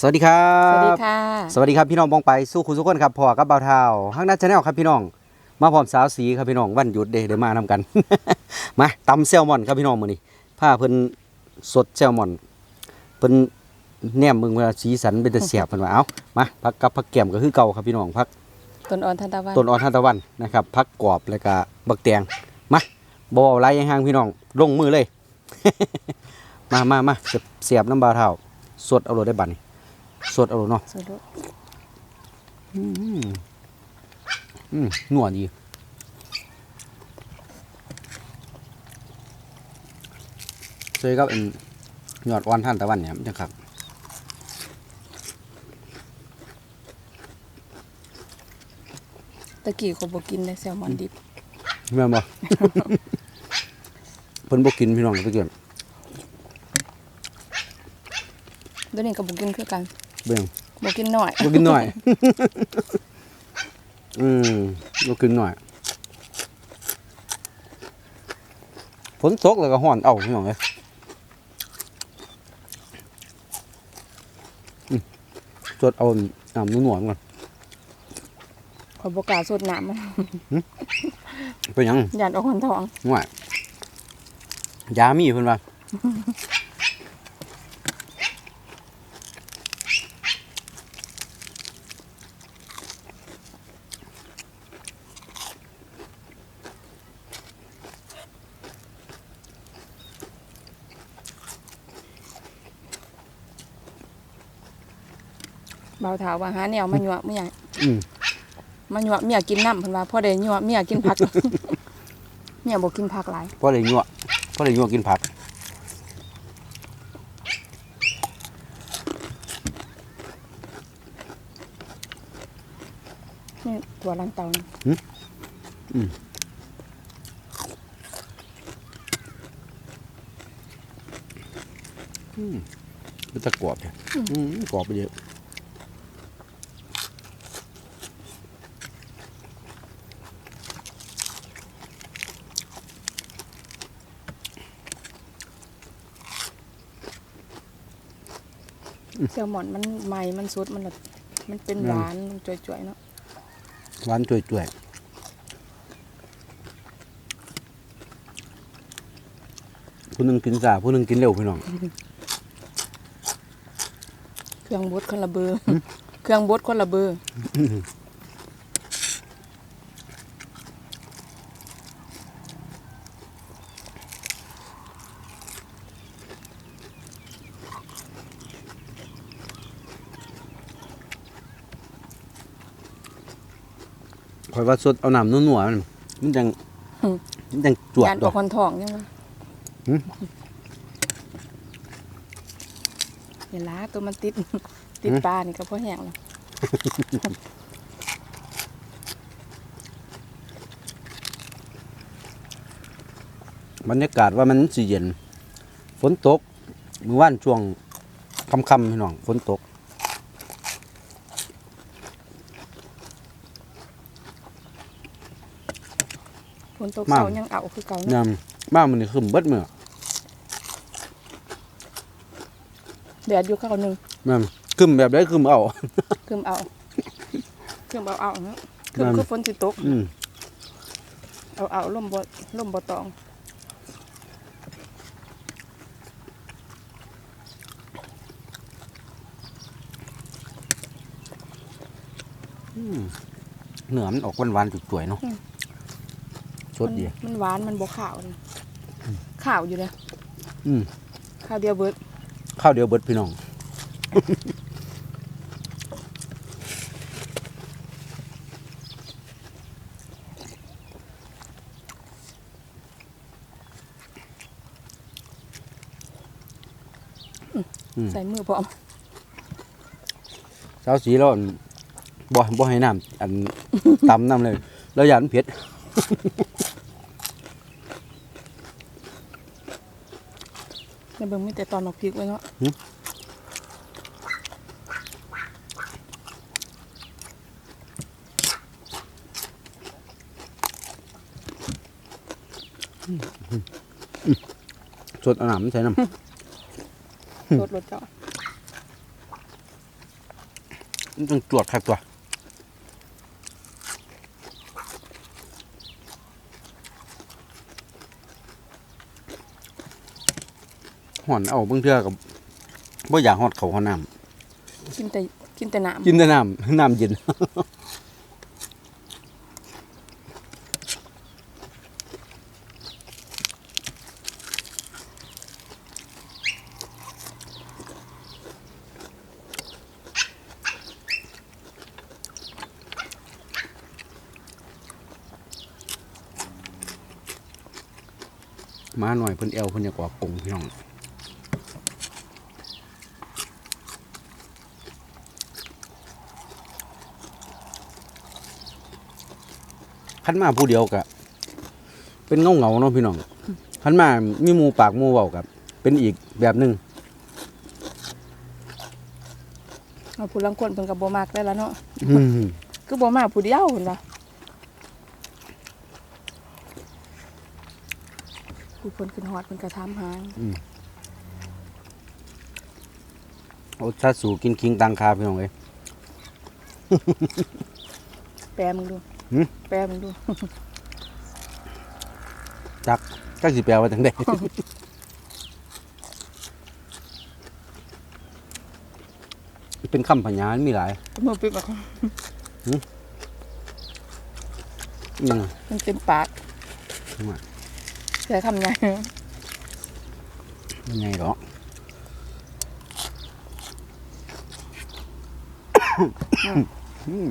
สวัสดีครัสวัสดีบค่ะ สวัสดีครับพี่น้องบองไปสู้คุณทุกคนครับพอกับเบาเท้าห้างนัดชาแนลครับพี่น้อง มาพร้อมสาวสีครับพี่น้องวันหยุดเดเดี๋ยวมานำกัน มาตำแซลมอนครับพี่น้องมื้อนี้ผ้าเพิ่นสดแซลมอนเพิ่นแนมมึงว่าสีสันเป็นแต่เสียบเพิ่นว่าเอ้ามาพักกับผักแก้มก็คือเก่าครับพี่น้องพักต้นอ่อนทันตะวันต้นอ่อนทานตะวันนะครับพักกรอบแล้วก็บักแตงมาบ่เอาไรห่างๆพี่น้องลงมือเลย มามามาเสียบเสียบน้ำเบาเท้าสดเอาโลดได้บัดนี้ สดเอาโลดเนาะสุดลูกอืมอืมหนวดดีเคยกับอันหยอดอ่อนท่านตะวันเนี่ยมันจังครับตะกี้เขาบอกกินเลยแซลมอนดิบแม่นบ่เพิ่นบ่กินพี่น้องตะเกียบเดี๋ยวนี้ก็บอกกินคือกัน เบิ่งบอกกินหน่อยบ่กินหน่อย อืมบ่กินหน่อยฝนตกแล้วก็ฮ้อนเอ้าพี่น้องเอ้ยอืมจดเอาน้ำหนวดๆก่อนขอยบอกกล้าสดน้ำมันเป็นหยังยานออกคนทองง่ายยามีเพิ่นว่า บาเท้าว่าหาแนวมาหยวไม่อยากอืมมาหยวเมียกินน้ำเพิ่นว่าพ่อได้หยวเมียกินผัก เมียบอกกินผักหลายพอได้ยั่วพอได้ยั่วกินผักนี่ตัวลังเตานี่มันจะกรอบเนี่ยอืมกรอบไปเยอะ แซลมอนมันใหม่มันสดมันแบบมันเป็นหวานมันจ่วยๆเนาะหวานจ่วยๆผู้หนึงกินสาผู้หนึงกินเร็วพี่น้อง เครื่องบดคนละเบอร์ เครื่องบดคนละเบอร์ อยว่าสดเอาน้ำนัวๆมันมันจังมันจังจวดยานดอออกกคนทองยังไงหืมเห็นล้าตัวมันติด ติดปลานี่ก็เพราะแห้งแล้วบรรยากาศว่ามันสิเย็น ฝนตกเมื่อวานช่วงค่ำๆพี่น้องฝนตก ฝนตกมาเสายังเอาคือเก่าเนาะยามบ้านมันนี่ขึ้นเบิดเมื่อแดดอยู่ข้าวหนึ่งแม่นขึ้นแบบได้ขึ้นเอา คืมเอาคืมเอาเอาเนาะคืมนั่น คือฝนสิตก อืมเอาเอาล่มบ่ล่มบ่ตองเนื้อมันออกหวานๆจุ๋ยๆเนาะสดมั นดี มันหวานมันบ่ขาวเลยขาวอยู่เลยอืมข้าวเดียวเบิดข้าวเดียวเบิดพี่น้องอืมใส่มือพร้อมเช้าสีแล้วอั่นบ่บ่ให้น้ำอันตำน้ำเลย แล้วยานมันเผ็ด ใน เบิ่งมีแต่ตอนหมกพริกไว้เนาะสดเอาน้ำมันใส่น้ำรสรสเจ้ามันต้องตรวจคักตัว ห่อนเอาเบิ่งเทื่อกับบ่อยากฮอดเขาวฮอดน้ำกินแต่กินแต่น้กินแต่น้ำน้ำเย็น มาหน่อยเพิ่นแอวเพิ่นอยากออกกงพี่น้อง ขันมาผู้เดียวกะเป็นเงาเงาๆเนาะพี่น้องขันมามีหมูปากหมูเว้ากับ เป็นอีกแบบหนึ่งำเอาผู้ลังคนเพิ่นก็บ่มักได้แล้วเนาะอืมคือบ่มาผู้เดียวเพิ่นว่าผู้เพิ่นขึ้นฮอดเพิ่นก็ถามหาโอ้ถ้าสู่กินคิงตังคาพี่น้องเอ้ยแปลมึงดูหืม แปลมึงดู จักจักสิแปลว่าจังไดเป็นคำพญานมีหลายมือปิดมาอืมมันเต็มปากว่าใช้คำไงยังไงหรออืม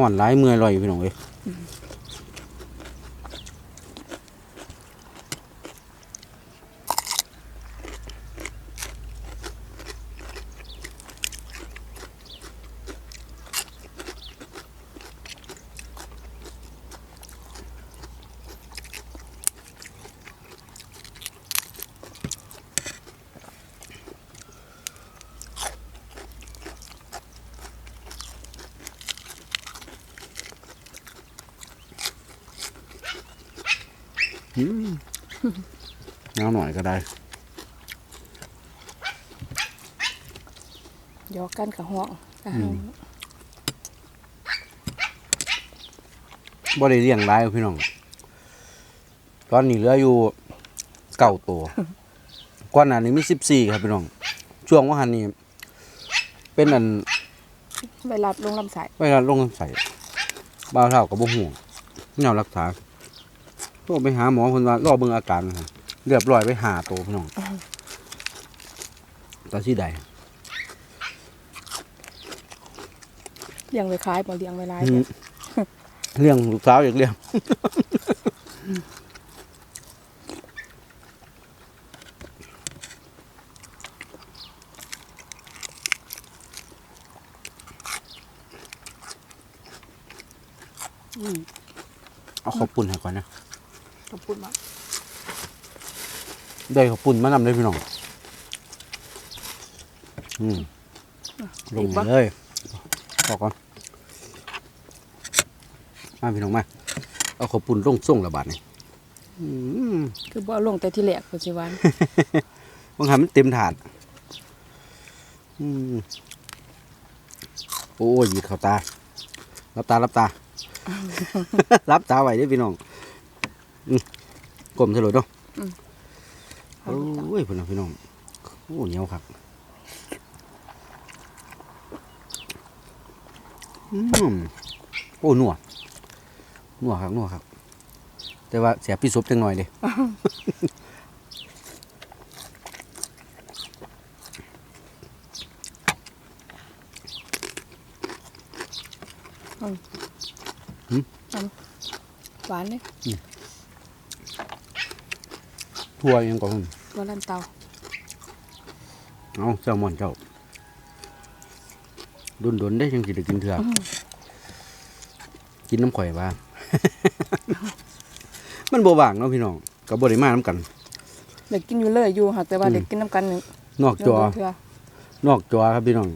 ห่อนหลายเมื่อยลอยอยู่พี่น้องเอ้ย น้ำหน่อยก็ได้หยอกกันกับห้องก็อืให้มบ่ได้เลี้ยงหลายพี่น้อง ตอนนี้เหลืออยู่เก้าตัวก่อนหน้านี้มีสิบสี่ครับพี่น้อง ช่วงว่าหันนี้เป็นอันไปรับลงลำไส้เวลาลงใส่บ้าวเท่ากับบ่หูแนวรักษา โทรไปหาหมอคนว่ารอเบิ่งอาการนะครับเรียบร้อยไปหาตัวพี่น้องตอนที่ใดเลี้ยงไว้ขายบ่เลี้ยงไว้หลายอืมเลี้ยงลูกสาวอีกเลี้ยงอืมเอาข้าวปุ่นให้ก่อนนะ ขอบคุณมากได้ข้าวปุ่นมานำเลยพี่น้อง อืมลงมาเลยพอก่อนมาพี่น้องมา เอาข้าวปุ่นลงส่งระบาดนี่อืมคือบ่เอาลงแต่ที่แรกปัจจุบันบางครั้งมันเต็มถาดอืมโอ้ยหยิดเข้าตา รับตา รับตา รับตาไว้เด้อพี่น้องอืม กลมสลดเนาะโอ้ยพี่น้องพี่น้องโอ้เหนียวครับอืมโอ้นัวนัวครับนัวครับ แต่ว่าเสียพี่ซุปจังหน่อยเด้หวานเลย ทั่วยังก่อนตัวลันเตาเอาแซลมอนเจ้าดุนดุนได้ยังสิได้กินเถื่อกินน้ำข่อยบ้างมันบว่างเนาะพี่น้องกับบ่ได้มาน้ำกันเด็กกินอยู่เลยอยู่ค่ะแต่ว่าเด็กกินน้ำกันหนึ่งนอกจอนอกจอครับพี่น้อง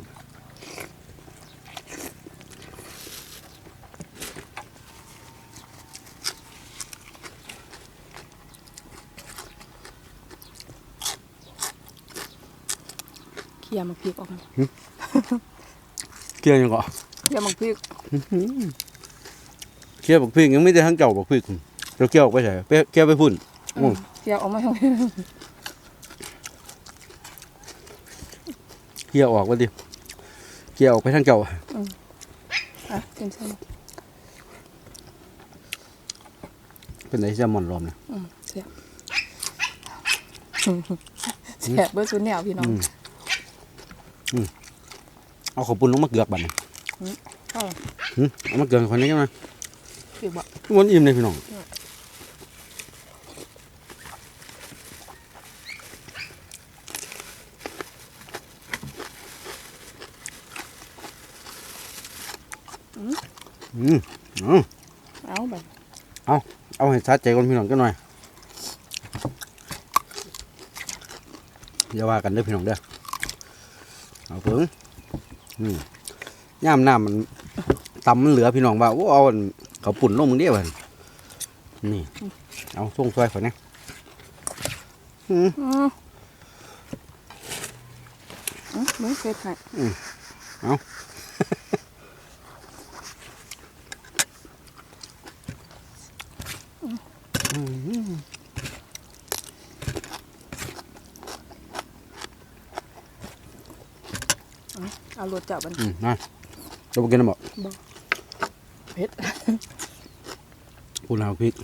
ลียร์มักพริกออกมาเกลียวยังก็เคลียร์มักพริกเกลียวบักพริกยังไม่ได้ทั้งเก่าบักพริกเราเกลียวออกไปใส่ไปเกลียวไปพุ่นอืมเคลียร์ออกมาทั้งเกลียวออกว่าดิเกลียวออกไปทั้งเก่าอะกินใช่ไหมเป็นไหนแซลมอนรอมเนี่ยอืมเสียบเสียบเบอร์ศูนย์แนวพี่น้องอืม เอาขาวปุ้นลงมาเกลือกบัดนก็หึเอามาเกลือกคนนี้กันนะอีกบ่วันอิ่มเลยพี่น้องอืมเอาเอาไปเอาให้สะใจก่อนพี่น้องกันหน่อยอย่าว่ากันเด้อพี่น้องเด้อ เอาเพิ่งอืมย่ามน้ำมันตำมันเหลือพี่น้องว่าโอ้เอาอันเขาวปุ่นลงมึงเดียวอันนี่ เอาส่งซอยก่อนนะอืมอืมอืมมึงเฟซให้เอา เอารถจับมันอืมนะจะไปกินน้ำบ่เผ็ดปูนาวพริก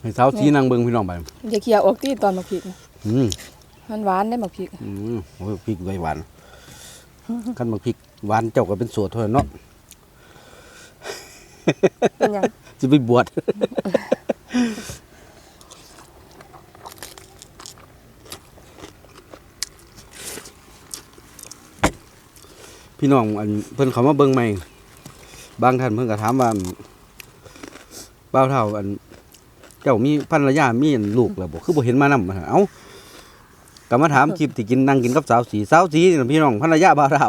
ให้เท้าซีนางเบิงพี่น้องไปอย่าเคลียร์ออกที่ตอนมักพริกนะอืมมันหวานได้มักพริกอืมโอ้ยพริกใบหวานขั้นมาพริกหวานเจ้าก็เป็นสวดเท่านั้นเนาะเป็นหยังจะไปบวช พี่น้องอันเพิ่นเขามาเบิ่งใหม่ บางท่านเพิ่นก็ถามว่าบ่าวเท่าอัน เจ้ามีภรรยามีอันลูกแล้วบ่คือบ่เห็นมานำเอ้าก็มาถามคลิปที่กินนั่งกินกับสาวสีสาวสีนี่น่ะพี่น้องภรรยาบ่าวเท่า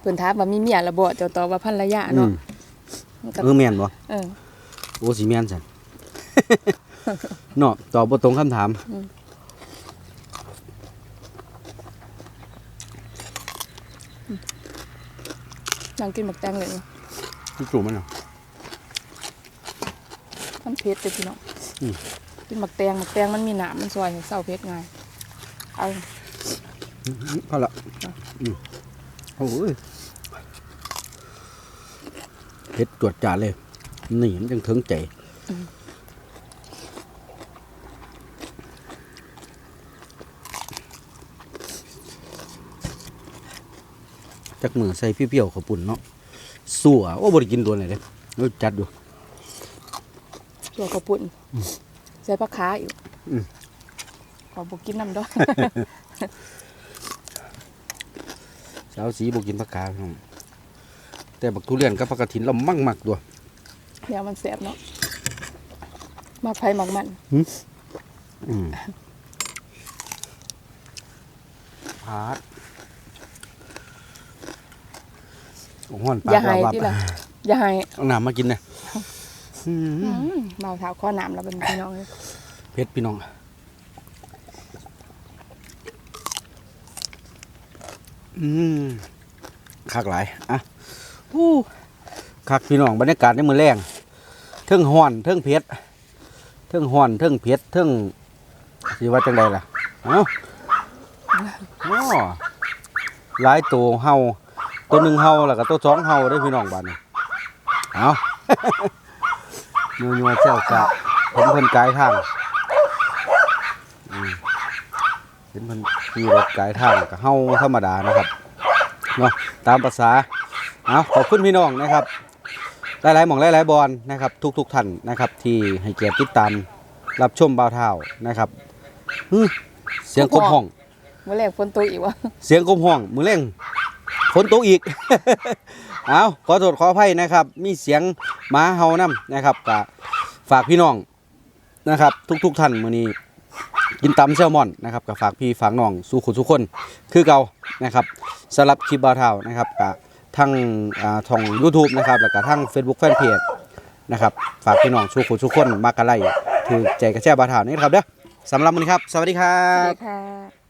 เพิ่นถามว่ามีเมียแล้วบ่เจ้าตอบว่าภรรยาอืเนาะมมันก็เออแม่นบ่เออ โอ้สิแม่นซั่น เนาะตอบบ่ตรงคำถาม นั่งกินหมักแตงเลยเนาะพี่จุ่มมันเนาะมันเผ็ดเลยพี่น้องอืมกินหมักแตงหมักแตงมันมีหนามมันซอยให้เศร้าเผ็ดง่ายเอาพอละอืมโอ้ยเผ็ดจวดจาดเลย นี่มันจังถึงใจ จักมือใส่เปรี้ยวๆข้าวปุ่นเนาะสัวโอ้บ่ได้กินโดนเลยเด้เอ้ยจัดอยู่ตัวกระปุ่นใส่ผักขาอีกอืมขอบอกกินน้ำด้วยสาวสีบ่กินผักกาดพี่น้องแต่บักทุเรียนกับผักกระถินเรามั่งมักตัวเดี๋ยวมันแสบเนาะมาไฟหมักมันอืมพาดโอ้โหอนปลาอย่าให้วับที่ละอย่าให้เอาน้ำมากินนะอืมอืมเมาเท้าข้อน้ำแล้วเป็นพี่น้องเลยเพชรพี่น้องอืมคักหลายอะอู้คักพี่น้องบรรยากาศในมือแรงเทิงห่อนเทิงเพชรเทิงห่อนเทิงเพชรเทิงสิว่าจังใดล่ะเอ้าอ้อหลายตัวเฮา ตัวหนึ่งเฮาแล้วก็ตัวสองเฮาได้อพี่น้องบ้านนี้เอานัวนัวๆเจ้าจะเห็นเพิ่นกายทางอืมเห็นเพิ่นขี่รถกายทางกับเฮาธรรมดานะครับเนาะตามภาษาเอาขอบคุณพี่น้องนะครับหลายๆหม่องหลายๆบอลนะครับ ทุกๆท่านนะครับ ที่ให้เกียรติติดตามรับชมบ่าวเท่านะครับฮึเสียงกบห้องเมื่อแรกฝนตกอีกวะเสียงกบห้องมือเร่ง ฝนตกอีก เอาขอโทษขออภัยนะครับ มีเสียงหมาเห่านํนะครับกะฝากพี่น้องนะครับ ทุกๆท่านมื้อนี้กินตำแซลมอนนะครับกับฝากพี่ฝากน้องสู่ขุนสุกคนคือเก่านะครับสำหรับคลิปบาเทานะครับกะทั้งอ่อง YouTube นะครับแล้วก็ทั้ง Facebook Fanpage นะครับฝากพี่น้องสู่ขุนสุกคนมากกะไลถือใจกระแช่บาเทานี่ครับเด้อสำหรับมื้อนี้ครับ สวัสดีครัสวับสดีค่ะ